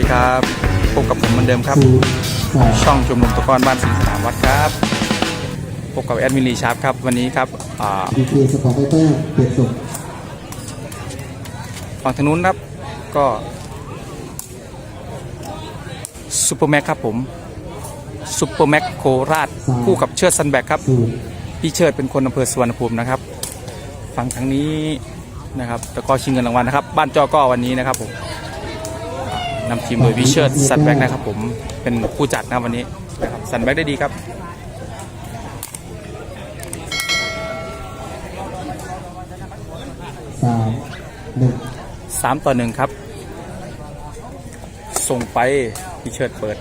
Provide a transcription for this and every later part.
ดีครับพบกับผมเหมือนเดิมครับศูนย์สองช่องชมรมตะกร้อนบ้านสิงห์สนามวัดครับพบกับแอดมินลีชาร์ปครับวันนี้ครับอ่าดีเคสปอร์ตแต้มเปลี่ยนส่งฝั่งทางนู้นครับก็ซูเปอร์แม็กครับผมซูเปอร์แม็กโคราชคู่กับเชิดซันแบกครับศูนย์พี่เชิดเป็นคนอำเภอสุวรรณภูมินะครับฝั่งทางนี้นะครับตะกร้อชิงเงินรางวัลนะครับ บ้านจอก็วันนี้นะครับผม นำทีมโดยพี่เชิดซันแบกนะครับผมเป็นผู้จัดนะวันนี้นะครับซันแบกได้ดีครับสามหนึ่งสามต่อหนึ่งครับ ส่งไปพี่เชิดเปิด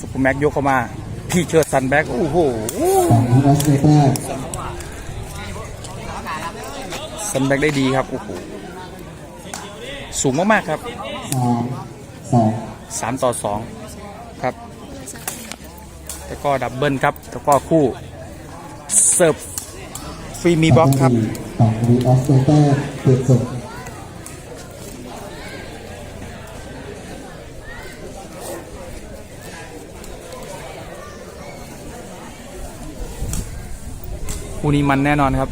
ซุปเปอร์แม็กยกเข้ามา พี่เชิดซันแบ็กโอ้โหสองวีออสเตแต้มซันแบ็กได้ดีครับโอ้โหสูงมาก ๆ ครับ สามสองสามต่อสองครับแล้วก็ดับเบิลครับแล้วก็คู่เสิร์ฟฟรีมีบล็อกครับสองวีออสเตแต้มเปลี่ยนส่งคู่นี้มันแน่นอนครับ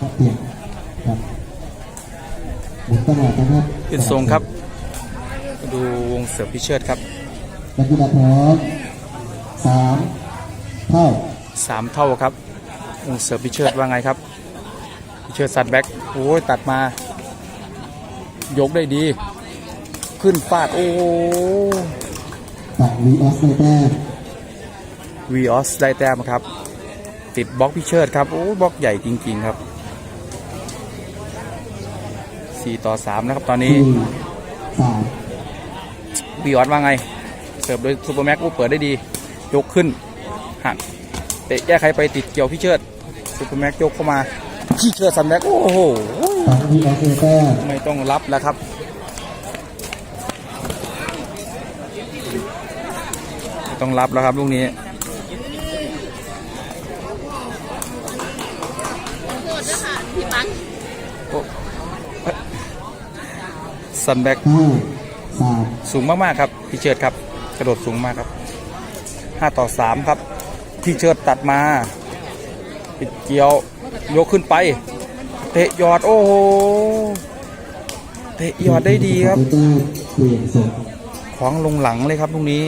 ครับเปลี่ยน ครับหมุนตลอดนะครับเป็นทรงครับ ดูวงเสิร์ฟพี่เชิดครับนักกีฬาพร้อมสามเท่าสามเท่าครับวงเสิร์ฟพี่เชิดว่าไงครับพี่เชิดซัดแบ็กโอ้ยตัดมา ยกได้ดี ขึ้นฟาดโอ้สองวีออสเตแต้มวีออสได้แต้มครับ ติดบล็อกพี่เชิดครับโอ้บล็อกใหญ่จริง ๆ ครับ 4ต่อ3นะครับตอนนี้สี่สามวีออสว่าไง เสิร์ฟโดยซูเปอร์แม็กโอ้เปิดได้ดี ยกขึ้นหักเตะแก้ไขไปติดเกี่ยวพี่เชิดซูเปอร์แม็กยกเข้ามาพี่เชิดซันแบ็กโอ้โหสองวีออสเตแต้มไม่ต้องรับแล้วครับไม่ต้องรับแล้วครับลูกนี้ ซันแบ็กห้าสามสูงมาก ๆ ครับ พี่เชิดครับ กระโดดสูงมากครับ 5 ต่อ 3 ครับ พี่เชิดตัดมาปิดเกี่ยวยกขึ้นไป เตะหยอดโอ้โหเตะหยอดได้ดีครับสปอตแต้มเปลี่ยนส่งขวางลงหลังเลยครับลูกนี้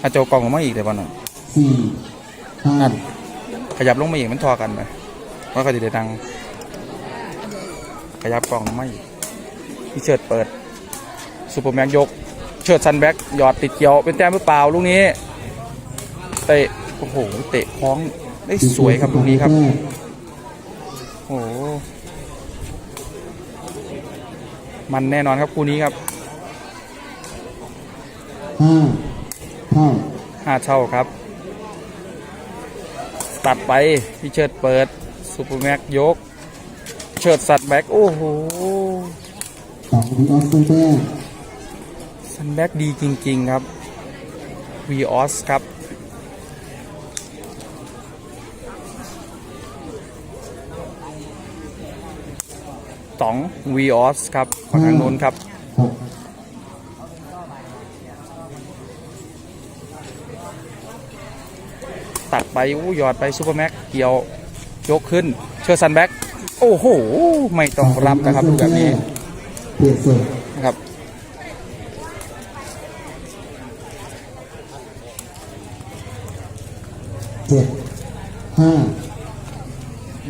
อาจจะเอากล่องออกมาอีกแต่บอลน่ะสี่ห้านั่นขยับลงมาอีกมันทอกันไหมว่าเขาจะได้ดังขยับกล่องลงมาอีก พี่เชิดเปิดซูเปอร์แม็กยก เชิดซันแบ็กหยอดติดเกี่ยว เป็นแต้มหรือเปล่าลูกนี้ เตะ โอ้โห เตะคล้องได้สวยครับลูกนี้ครับ โอ้โห มันแน่นอนครับคู่นี้ครับห้าเท่าห้าเท่าครับ ตัดไปพี่เชิดเปิดซูเปอร์แม็กยก เชิดสัตว์แบ็กโอ้โห สองวีออสเตแต้มสันแบ็กดีจริง ๆ ครับวีออสครับต๋องวีออสครับฝั่งทางโน้นครับตัดไปอู้หยอดไปซูเปอร์แม็กเกี่ยวยกขึ้น เชิดซันแบ็กโอ้โห ไม่ต้องรับนะครับลูแบบนี้ เปลี่ยนส่งนะครับเจ็ดห้า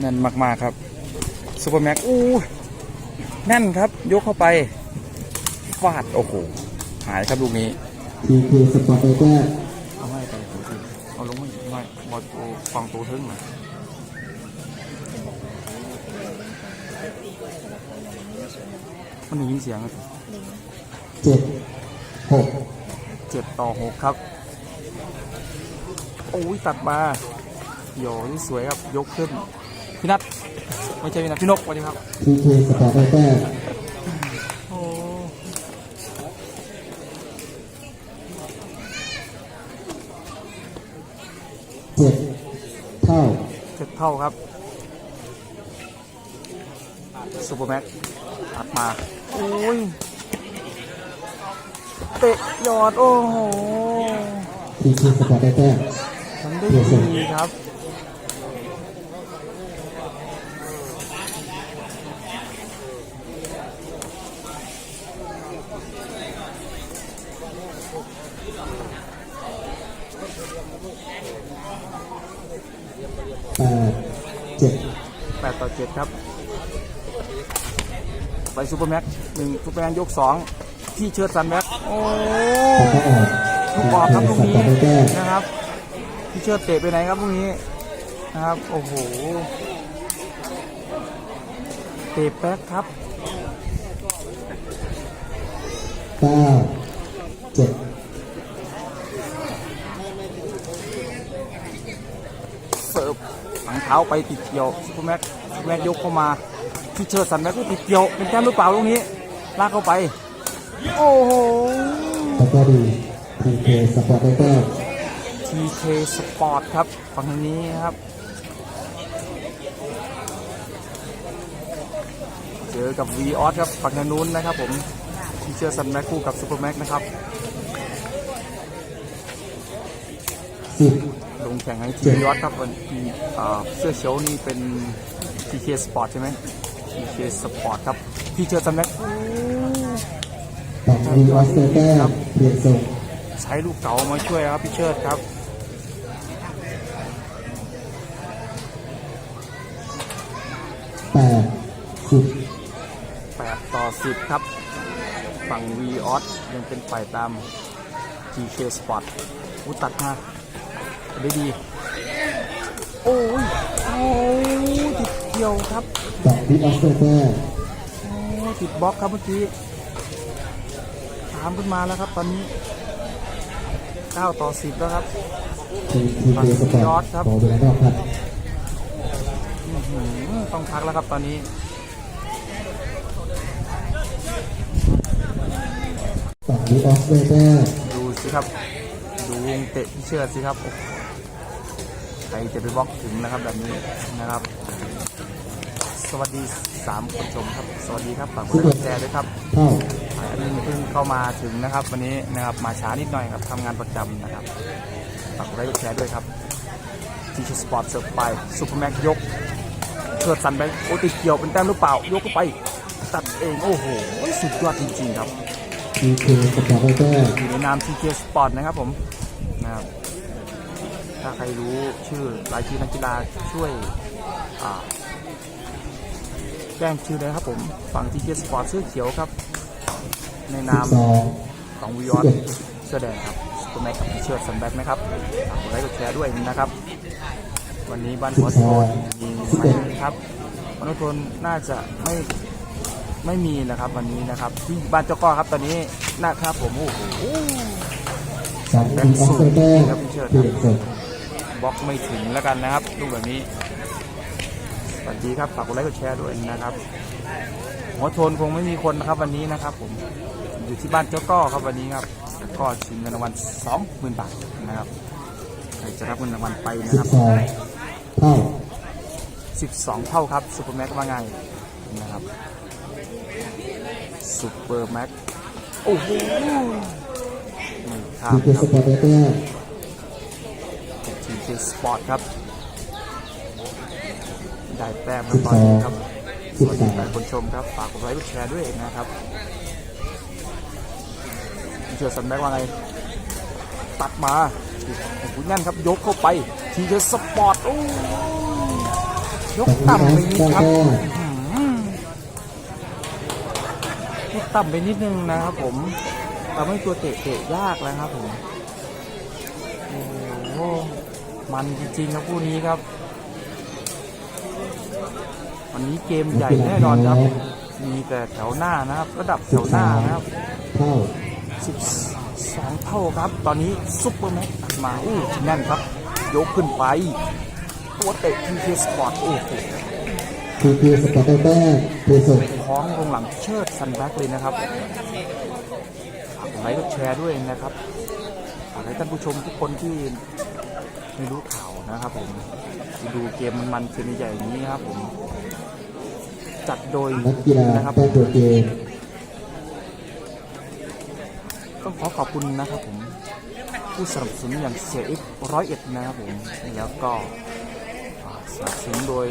แน่นมาก ๆ ครับซูเปอร์แม็กอู้แน่นครับ ยกเข้าไป ฟาด โอ้โห หายครับลูกนี้ทีเคสปอร์ตแต้มเอาให้ไปเอาลงมาอีกไม่บอลตัวฟังตัวทึ่งหน่อ มันได้ยินเสียงอะเจ็ดหกเจ็ดต่อหกครับ โอ้ยตัดมาโยนี่สวยครับ ยกขึ้น พี่นัทไม่ใช่พี่นัทพี่นกสวัสดีครับทีเคสปอร์ตแต้มโอ้เจ็ดเท่าเจ็ดเท่าครับซูเปอร์แม็กตัดมาโอ้ย เตะยอด โอ้โหทีทีสปอร์ตได้แต้มทำได้ดีครับ แปดเจ็ด8ต่อ7ครับ ไปซูเปอร์แม็กหนึ่งซูเปอร์แมนยกสองที่เชิดซันแม็กโอ้แล้วก็ออกลูกออกครับลูกสปอนี้ร์ตได้แต้มนะครับพี่เชิดเตะไปไหนครับลูกนี้นะครับโอ้โหเตะแป๊กครับเก้าเจ็ดเสิร์ฟหลังเท้าไปติดเกี่ยวซูเปอร์แม็กซูเปอร์แม็กยกเข้ามา พี่เชิดซันแม็กก็ติดเกี่ยวเป็นแต้มหรือเปล่าลูกนี้ลากเข้าไป โอ้โหแล้วก็ดีทีเคสปอร์ตได้แต้ม TK Sport ครับฝั่งทางนี้ครับ เจอกับ v ีออสครับฝั่งทางนู้นนะครับผมที่เชื่อซันแม็กคู่กับซูเปอร์แม็กนะครับสิบลงแข่งให้ทีม v ีออสครับวันที่อ่าเสื้อเขียวนี่เป็น TK Sport ใช่ไหม TK Sport ครับที่เชื่อซันแม็กฝั่งวีออสได้แต้มเปลี่ยนทรงใช้ลูกเก๋ามาช่วยครับพี่เชิดครับแปดสิบ8ต่อ10ครับ ฝั่ง v ีออสยังเป็นฝ่ายตาม TK Sport อุยตัดมาได้ดี โอ้ย โอ้ยติดเกี่ยวครับ ฝั่งวีออสได้แต้มโอ้ยติดบล็อกครับเมื่อกี้ตามขึ้นมาแล้วครับ ตอนนี้9ต่อ10แล้วครับทีทีเคสปอร์ตขอเวลานอกครับอื้อหือต้องพักแล้วครับตอนนี้ฝั่งวีออสได้แต้มดูสิครับ ดูวงเตะที่เชื่อสิครับโอ้โหใครจะไปบล็อกถึงนะครับแบบนี้นะครับ สวัสดีสามคนชมครับ สวัสดีครับฝากกดไลค์กดแชร์ด้วยครับเท่าอันนี้เพิ่งเข้ามาถึงนะครับ วันนี้นะครับมาช้านิดหน่อยครับทำงานประจำนะครับฝากกดไลค์กดแชร์ด้วยครับทีชสปอร์ตเสิร์ฟไปซูเปอร์แม็กยกเกิดสันไปโอ้ติดเกี่ยวเป็นแต้มหรือเปล่ายกเข้าไปตัดเองโอ้โหสุดยอดจริงๆครับทีเคสปอร์ตได้แต้มอยู่ในนาม TK Sport นะครับผมนะครับถ้าใครรู้ชื่อรายชื่อนักกีฬาช่วยอ่า แจ้งชื่อเลยครับผม ฝั่ง TK Sport เสื้อเขียวครับ ในสินามบสองของวิสิอบอสเอ็ดเสื้อแดงครับตัวแม็กกับเชิดสันแบ็กนะครับฝากกดไลค์กดแชร์ด้วยนะครับ วันนี้บ้านหัวโทนมีไหมครับบ้านหัวโทนน่าจะไม่ไม่มีนะครับวันนี้นะครับที่บ้านเจ้าก้อครับตอนนี้นะครับผมโอ้โหสองวีออสได้แต้มเปลี่ยนทรงบล็อกไม่ถึงแล้วกันนะครับลูกแบบนี้ส วัสดีครับฝากกดไลค์กดแชร์ด้วยนะครับหัวโทนคงไม่มีคนนะครับวันนี้นะครับ ผมอยู่ที่บ้านเจ้าก้อครับวันนี้ครับก็ชิงเงินรางวัลสองหมื่นบาทนะครับใครจะรับเงินรางวัลไปนะสิครับบสองเท่าสิบสองเท่าครับซูเปอร์แม็กว่าไงนะครับซูเปอร์แม็กโอ้โหไม่ข้ามทีเคคสรับปอร์ตได้แต้มทีเคสปอร์ตครับ ได้แต้มมาตอนนี้ครับสสิบวัสดีสามแฟนคนชมครับฝากกดไลค์กดแชร์ด้วยนะครับเชื่อสันแม็กว่าไง ตัดมาโอ้โหแน่นครับยกเข้าไป ทีเดสปอร์ตโอ้ยยกฝั่งวีออต่ำไปสนิดได้ครับแต้มยกต่ำไปนิดนึงนะครับผมทำให้ตัวเตะเตะยากแล้วครับผมโอ้โหมันจริงๆครับคู่นี้ครับ วันนี้เกมใหญ่แน่นอนครับ มีแต่แถวหน้านะครับ ระดับแถวหน้านะครับเท่า12เท่าครับ ตอนนี้ซุปเปอร์แม็กตัดมาอู้แน่นครับ ยกขึ้นไป ตัวเตะทีเคสปอร์ตโอ้โหทีเคสปอร์ตได้แต้มเปลี่ยนทรงคล้องตรงหลังเชิดซันแบ็กเลยนะครับฝากกดไลค์กดแชร์ด้วยนะครับฝากให้ท่านผู้ชมทุกคนที่ไม่รู้ข่าวนะครับผมที่ดูเกมมันๆเกมใหญ่ๆอย่างนี้ครับผม จัดโดยนักกีฬานะครับแต้มตัวเกมต้องขอขอบคุณนะครับผมผู้สนับสนุนอย่างเสียอีกร้อยเอ็ดนะครับผมแล้วก็อ่าสนับสนุนโดย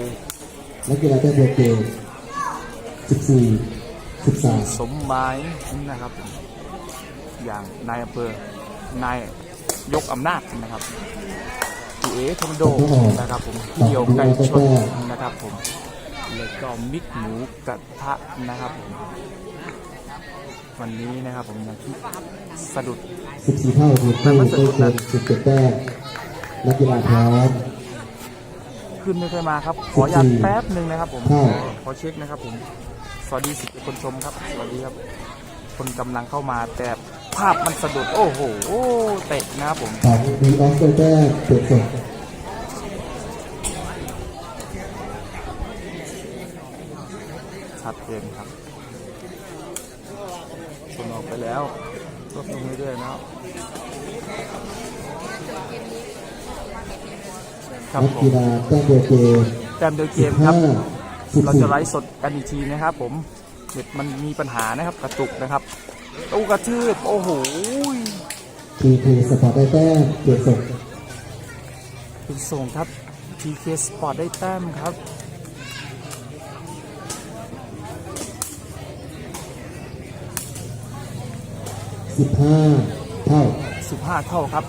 นักกีฬาแต้มตัวเกมสิบสี่สิบสามสมหมายนะครับผมอย่างนายอำเภอนายยกอำนาจนะครับพี่เอทอมโดนะครับผมพี่เดียวไก่ชนนะครับผม แล้วก็มิกหมูกระทะนะครับผมวันนี้นะครับผมยังที่สะดุดสิบสี่เท่าทีมคู่ได้เกินสิบเจ็ดแต้มนักกีฬาพร้อมขึ้นไม่เคอยมาครับ ขออนุญาตแป๊บหนึ่งนะครับ ผมครับขอเช็คนะครับ ผมสวัสดีสิบคนชมครับสวัสดีครับ คนกำลังเข้ามาแต่ภาพมันสะดุดโอ้โหเตะนะครับผมของดีออสได้แต้มเปลี่ยนสด ชัดเจนครับชนออกไปแล้วลดลงเรื่อยๆนะครับครับนักผมกีฬาแต้มตัวเกมแต้มเดียวเกสิบมคห้ารับสิบเราสี่จะไลฟ์สดกันอีกทีนะครับ ผมเน็ตมันมีปัญหานะครับกระตุกนะครับตู้กระทืบโอ้โหทีทีสปอร์ตได้แต้มเปลี่ยนสดเป็นส่งครับ TK Sport ได้แต้มครับ สิบห้าเท่า15เท่าครับ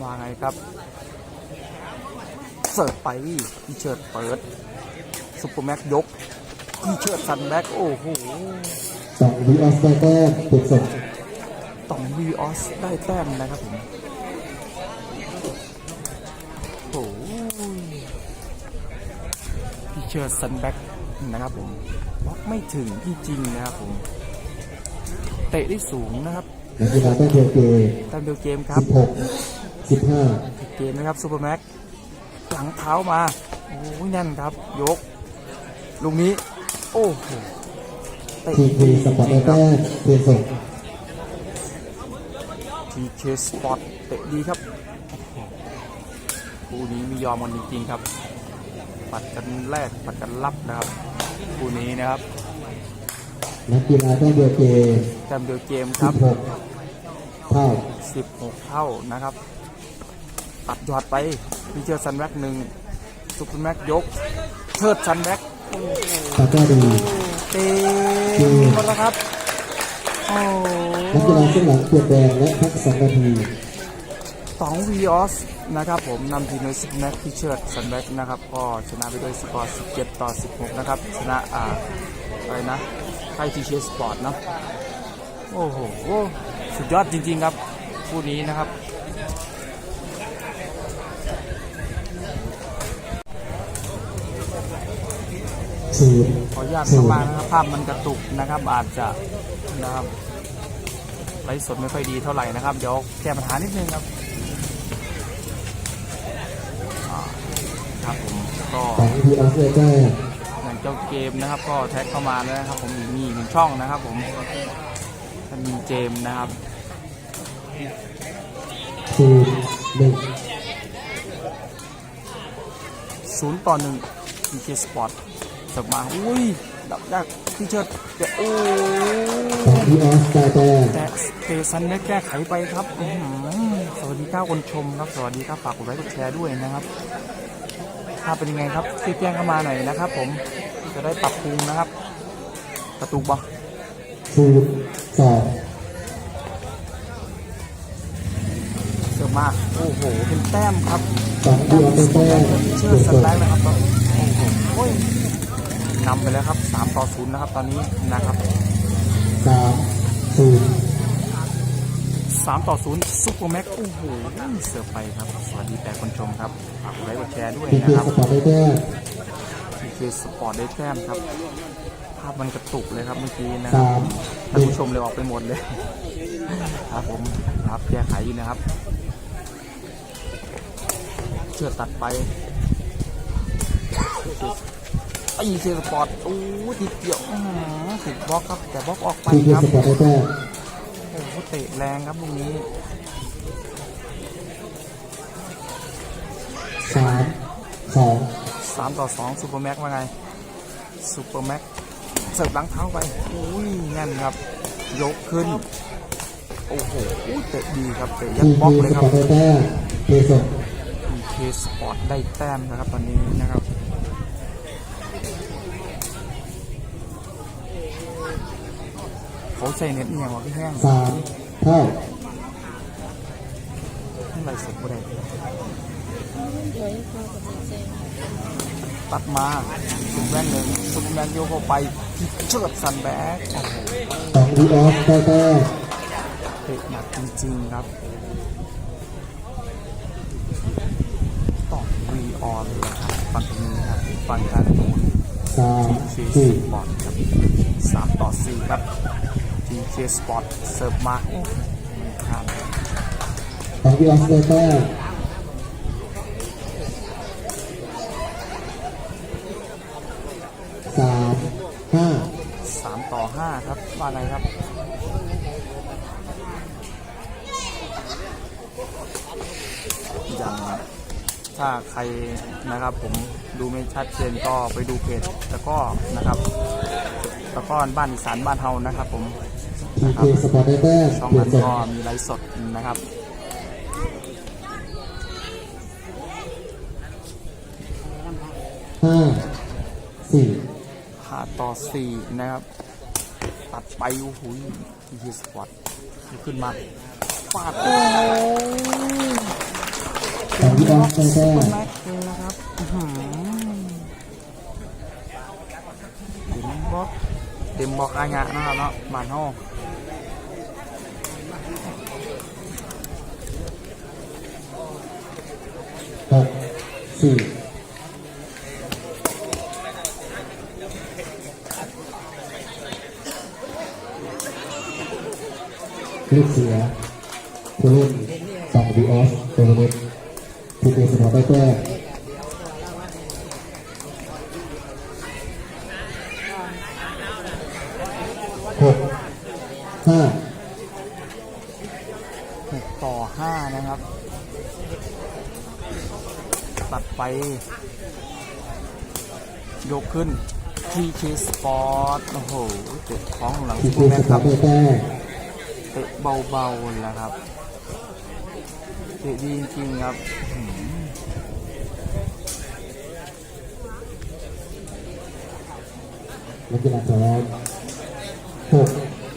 ว่าไงครับ เสิร์ฟไปพี่เชิดเปิดซุปเปอร์แม็กยกพี่เชิดซันแบ็กโอ้โหสองดีออสได้แต้มเปลี่ยนสดต่องวีออสได้แต้มนะครับผมโอ้ยพี่เชิดซันแบ็ก นะครับผมบล็อกไม่ถึงจริงๆนะครับผมเตะได้สูงนะครับนักกีฬาแต้มตัวเกมตามเดียวเกมครัสิบบหกสิบห้าเกมนะครับซูเปอร์แม็กหลังเท้ามาโอ้ยแน่นครับ ยกลูกนี้ โอ้โหเตะทีทีสปอร์ตได้แต้มเปลี่ยนสดทีเคสปอร์ตเตะดีครับคู่นี้ไมียอมกันจริงๆครับ ปัดกันแรกปัดกันรับนะครับคู่นี้นะครับนักกีฬาแต้มตัวเกมแต้มเดียวเกมคสิรับบหกเท่า16 เท่านะครับตัดยอดไปพีเจอร์ซันแบ็กหนึ่งซูเปอร์แม็กยกเชิดซันแบ็กตาก้าดีเต็มหมดแล้วครับโอ้นักกีฬาเส้นหลังเปลี่ยนแดงและพักสองนาทีสองวีออส นะครับผมนำทีมโดยซิกแม็กที่เชิดซันแบ็กนะครับก็ชนะไปด้วยสกอร์ 17 ต่อ 16 นะครับ ชนะอ่าอะไรนะไทยทีเชสปอร์ตเนาะโอ้โหสุดยอดจริง ๆ ครับคู่นี้นะครับขออนุญาตเข้ามานะครับภาพมันกระตุกนะครับอาจจะนะครับไลฟ์สดไม่ค่อยดีเท่าไหร่นะครับ เดี๋ยวแก้ปัญหานิดนึงครับ ก็ของดีออสได้แต้มอย่างเจ้าเกมนะครับ ก็แท็กเข้ามาแล้วนะครับ ผมมีอีกหนึ่งช่องนะครับ ผมท่านมีเจมส์นะครับศูนย์หนึ่งศูนย์ต่อหนึ่งพีเคสปอร์ตเสิร์ฟมาอุ้ยดับยากพี่เชิดเดี๋ยวโอ้ของดีออสได้แต้มแต่เตซันได้แก้ไขไปครับอื้อหือสวัสดีเก้าคนชมครับ สวัสดีครับฝากกดไลค์กดแชร์ด้วยนะครับภาพเป็นยังไงครับช่วยแจ้งเข้ามาหน่อยนะครับ ผมจะได้ปรับปรุงนะครับกระตุกบ่ศูนย์สองเสิร์ฟมาโอ้โหเป็นแต้มครับของดีออสได้แต้มเชื่เปอลี่ยนสสดไลด์นะครับโอ้โหโอ้ยนำไปแล้วครับ3ต่อ0นะครับ ตอนนี้นะครับสามศูนย์ 3 ต่อ 0 ซุปเปอร์แม็กโอ้โหเสิร์ฟไปครับ สวัสดีแต่คนชมครับฝากกดไลค์กดแชร์ด้วยทีนะทีครับสปอร์ตได้แต้มทีเคสปอร์ตได้แต้มครับ ภาพมันกระตุกเลยครับเมื่อกี้นะครับสามหท่านนึ่งผู้ชมเลยออกไปหมดเลย ครับผมครับแก้ไขอยู่นะครับเชื่อตัดไปไอ้เคสปอร์ตโอ้ติดเกี่ยวอื้อหือติดบล็อกครับ แต่บล็อกออกไปทีทีครับ เตะแรงครับลูกนี้สามสองสสามต่อสองซูเปอร์แม็กว่าไงซูเปอร์แม็กเสิร์ฟหลังเท้าไปอุ้ยแน่นครับ ยกขึ้น โอ้โหเตะดีครับเตะยัดทีบล็อกทีเลยสครัปอบร์ตได้แต้มเทส่ง PK Sport ได้แต้มนะครับตอนนี้นะครับ เขาใส่เน็ตเอียงวะพี่แห้งสามเท่าที่ไรเสร็จบ่ได้ตัดมาซุปแมนหนึ่งซุปแมนโยกเข้าไปเชิดสันแบ็กโอ้โหสองวีออฟได้แต้มเตะหนักจริงๆครับต่อรีออนเลยครับฝั่งนี้ครับฝั่งการโน้นสาม TK สี่ Sport ครับสามต่อสี่ครับ TK Sport เสิร์ฟมาโอ้ไม่ข้ามสองวีออฟได้แต้มสามห้าสามต่อห้าครับว่าอะไงครับย่างถ้าใครนะครับผมดูไม่ชัดเจนก็ไปดูเพจตะกร้อนะครับตะกร้อบ้านอีสานบ้านเฮานะครับผม ทีเคสปอร์ตได้แต้มช่องเปลี่ยนั้นนส่งก็มีไลฟ์สดนะครับห้าสี่หาต่อสี่นะครับ ตัดไปโอ้โหยีสปอร์ตขึ้นมาปาดโอ้โหสองวีออฟได้แต้มแม็กเลยนะครับอื้อหือเต็มบล็อกเต็มบล็อกอายะนะครับเนาะบานห้อง สี่ลูกเสือผู้เล่นสองดีออสเตอร์เน็ตทีเคสปอร์ตได้แต้มหกห้า หกต่อห้านะครับ ตัดไป ยก ขึ้น TK Sport โอ้โหเตะท้องหลังทีซุปเคเปอร์แม็สกปคอรัร์บตได้แต้มเตะเบาๆแล้วครับเตะดีจริงๆครับอื้อหือนักกีฬาพร้อมหก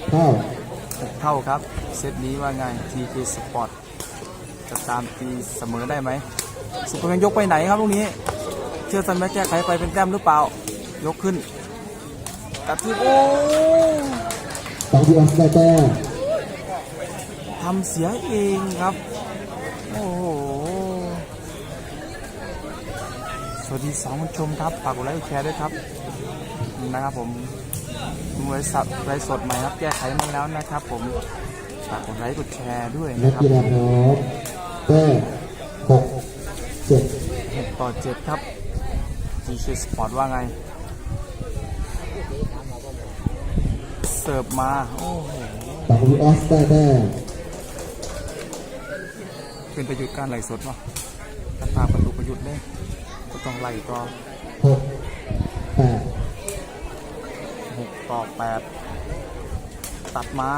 เท่าหกเท่าครับ เซตนี้ว่าไง TK Sport จะตามตีเสมอได้ไหม สุปเปอร์แมนยกไปไหนครับลูกนี้ เชื่อซันแม็กแก้ไขไปเป็นแต้มหรือเปล่า ยกขึ้นกระทืบโอ้สองวีออฟได้แต้มทำเสียเองครับ โอ้โห สวัสดีสองคนชมครับฝากกดไลค์กดแชร์ด้วยครับ นะครับผมมวยสับไลฟ์สดใหม่ครับ แก้ไขมาแล้วนะครับผมฝากกดไลค์กดแชร์ด้วยนันะกครับกีฬาพร้อมแต้มหกเจ็ดหกต่อเจ็ดครับ GK Sport ว่าไง เสิร์ฟมา โอ้โหสองวีออฟได้แต้มเป็นประยุทธ์การไหลฟ์สดวะถ้าตามประตูประยุทธ์เนี่ยก็ต้องไล่ต่อหกแปดหกต่อแปดตัดมา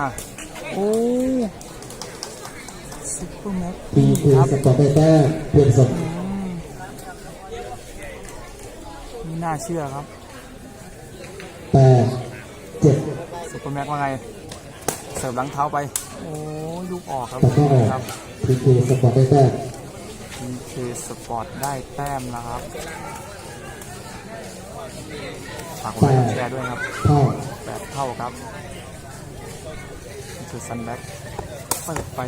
โอ้ซุปเปอร์แม็กทีเคครับสปอร์ตได้แต้มเปลี่ยนส่งไม่ น่าเชื่อครับแปดเจ็ดซุปเปอร์แม็กว่าไง เสิร์ฟหลังเท้าไป โอ้ยุกออกครับแต่ก็ออกครับทีเคสปอร์ตได้แต้ม PK Sport ได้แต้มนะครับฝากกดไลค์กดแชร์ด้วยครับเท่าแปดเท่าครับนี่คือซันแบ็กเปิดไป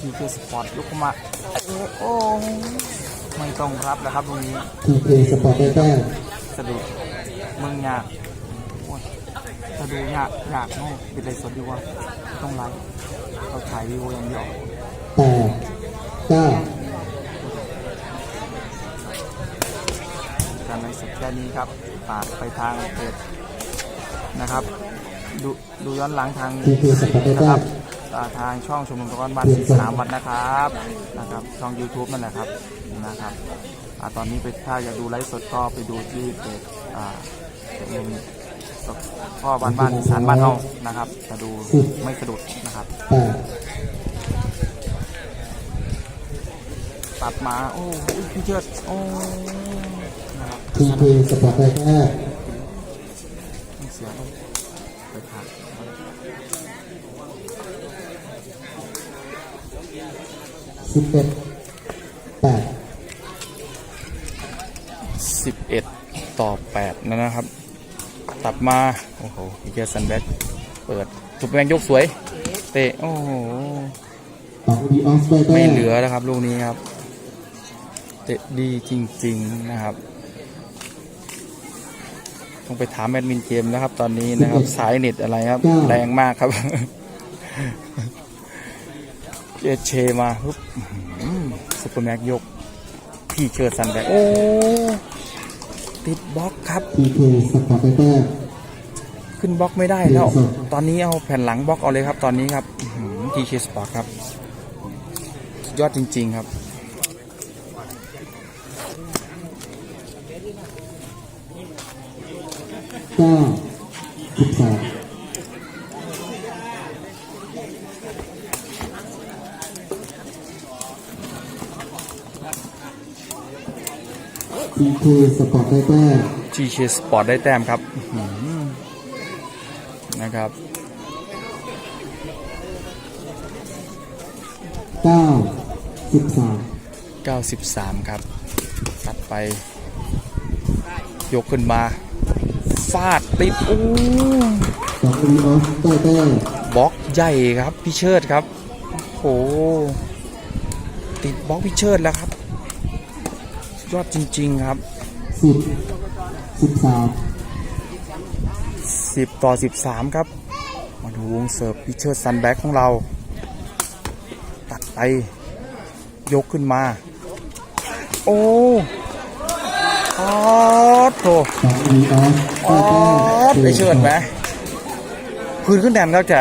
PK Sport ลุกเข้ามาเอ้โอ้ ไม่ต้องรับแล้วครับตรงนี้ทีเคสปอร์ตได้แต้มสะดุดมึงยากโอ้ยสะดุดยากยากเนาะปิดเลยสดดีกว่าไม่ต้องไลฟ์เราถ่ายวิวอย่างเดียวแปดเก้าการไลฟ์สดแค่นี้ครับฝากไปทางเพจนะครับ ดูดูย้อนหลังทางทีเคสปอร์ตได้นะแต้ครัมบ อ่าทางช่องชุมนุมตะกอนบ้านศรีสนามวัดนะครับนะครับ ช่อง YouTube นั่นแหละครับ นะครับอ่าตอนนี้ไปถ้าอยากดูไลฟ์สดก็ไปดูที่เพจอ่าเพจพ่อบ้านบ้านอีสารบ้านเฮานะครับจะดูไม่สะดุดนะครับแปดตัดมาโอ้ยพี่เชิดโอ้นะครับทีเคสปอร์ตได้แต้มไม่เสียเลยไปขาดสิบเอ็ด เอ็ดต่อแปดนะครับ ตัดมา โอ้โหอีเกียสันแบ็คเปิดสุดแรงยกสวย เตะ โอ้โห ไม่เหลือนะครับ ลูกนี้ครับ เตะดีจริง ๆ นะครับ ต้องไปถามแอดมินเกมนะครับ ตอนนี้นะครับ สายเน็ตอะไรครับ แรงมากครับเจเชมาปุ๊บซุปเปอร์ยก พี่เชิดสันแบ็คโอ้ ติดบล็อกครับ ทีเคสปอร์ตได้แต้มขึ้นบล็อกไม่ได้แล้วเปลี่ยนทรงตอนนี้เอาแผ่นหลังบล็อกเอาเลยครับตอนนี้ครับทีเคสปอร์ตครับสุดยอดจริง ๆ ครับเก้าสิบสาม ทีเคสปอร์ตได้แต้ม GK Sport ได้แต้มครับอื้อหือนะครับเก้าสิบสาม93ครับตัดไป ยกขึ้นมาฟาดติดอู้สองดีออสได้แต้มบล็อกใหญ่ครับพี่เชิดครับโอ้โหติดบล็อกพี่เชิดแล้วครับสุดยอดจริง ๆ ครับ สิบสิบสาม10ต่อ13ครับ มาดูวงเสิร์ฟพี่เชิดซันแบ็กของเรา ตัดไป ยกขึ้นมา โอ้ออดโถสองดีออสออดไปเชิดไหมพื้นขึ้นแดนครับแจ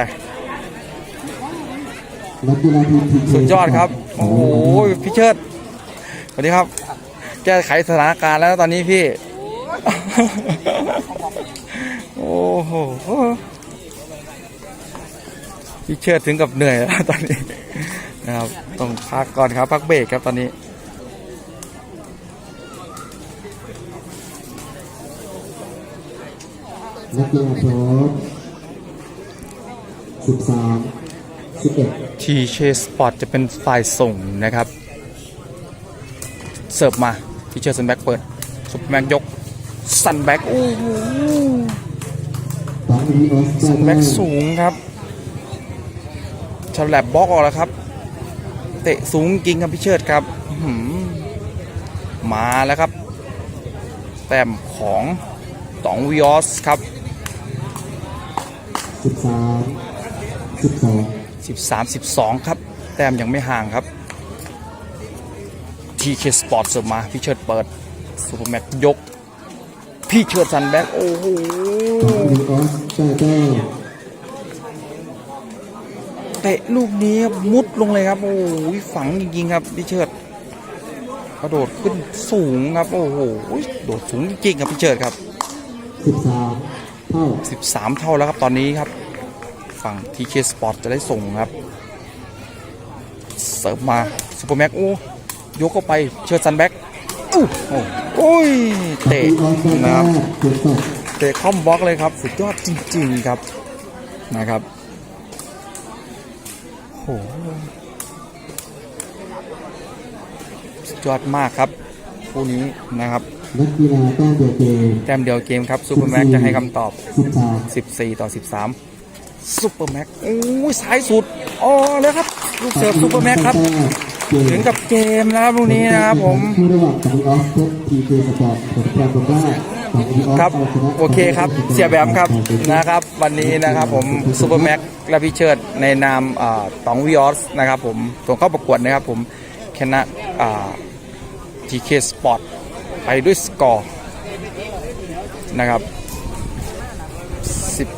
นักกีฬาทีมทีเคสุดยอดครับ โอ้โหพี่เชิดสวัสดีครับ แก้ไขสถานการณ์แล้วตอนนี้พี่ โอ้โหพี่เชิดถึงกับเหนื่อยแล้วตอนนี้นะครับต้องพักก่อนครับพักเบรกครับตอนนี้นักกีฬาพร้อมสิบสามสิบเอ็ดทีเชสปอร์ตจะเป็นฝ่ายส่งนะครับ เสิร์ฟมา ทีเชสันแบ็กเปิดซุปเปอร์แม็กยกสันแบ็กโอ้โหสองดีออสได้สันแต้แบ็กมสูงครับฉลับบล็อกออกแล้วครับ เตะสูงจริงครับพี่เชิดครับอื้อหือมาแล้วครับ แต้มของตองวิออสครับสิบสามสิบสอง13 12 ครับ แต้มยังไม่ห่างครับ TK Sport เสิร์ฟมาพี่เชิดเปิดซูเปอร์แม็กยก พี่เชิดสันแบ็กโอ้โหสองดีออสได้แต้มเตะลูกนี้มุดลงเลยครับ โอ้โหฝังจริงๆครับพี่เชิดกระโดดขึ้นสูงครับ โอ้โหโดดสูงจริงๆครับพี่เชิดครับสิบสามเท่า13 เท่าแล้วครับตอนนี้ครับ ฝั่ง TK Sport จะได้ส่งครับ เสิร์ฟมาซูเปอร์แม็กโอ้ ยกเข้าไปเชิดซันแบ็กอู้โอ้ยเตะนะครับเตะคอมบล็อกเลยครับ สุดยอดจริง ๆ ครับนะครับโหสุดยอดมากครับคู่นี้นะครับนักกีฬาแต้มเดียวเกมแต้มเดียวเกมครับซูเปอร์แม็กจะให้คำตอบ 14 ต่อ 13ซูเปอร์แม็กโอ้ยสายสุดอ๋อแล้วครับลูกเสิร์ฟซูเปอร์แม็กครับ ถึงกับเกมนะครับลูกนี้นะครับผมคู่ระหว่างสองดีออสเพชรทีเคสปอร์ตผลปรากฏว่าสองดีออสครับเอาชนะโอเคครับเสียแบมครับนะครับ วันนี้นะครับผมซูเปอร์แม็กและพี่เชิดในนามอ่าตองวิออสนะครับผมส่งเข้าประกวดนะครับผมชนะทีเคสปอร์ตไปด้วยสกอร์นะครับ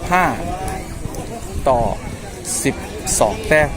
15 ต่อ 12 แต้ม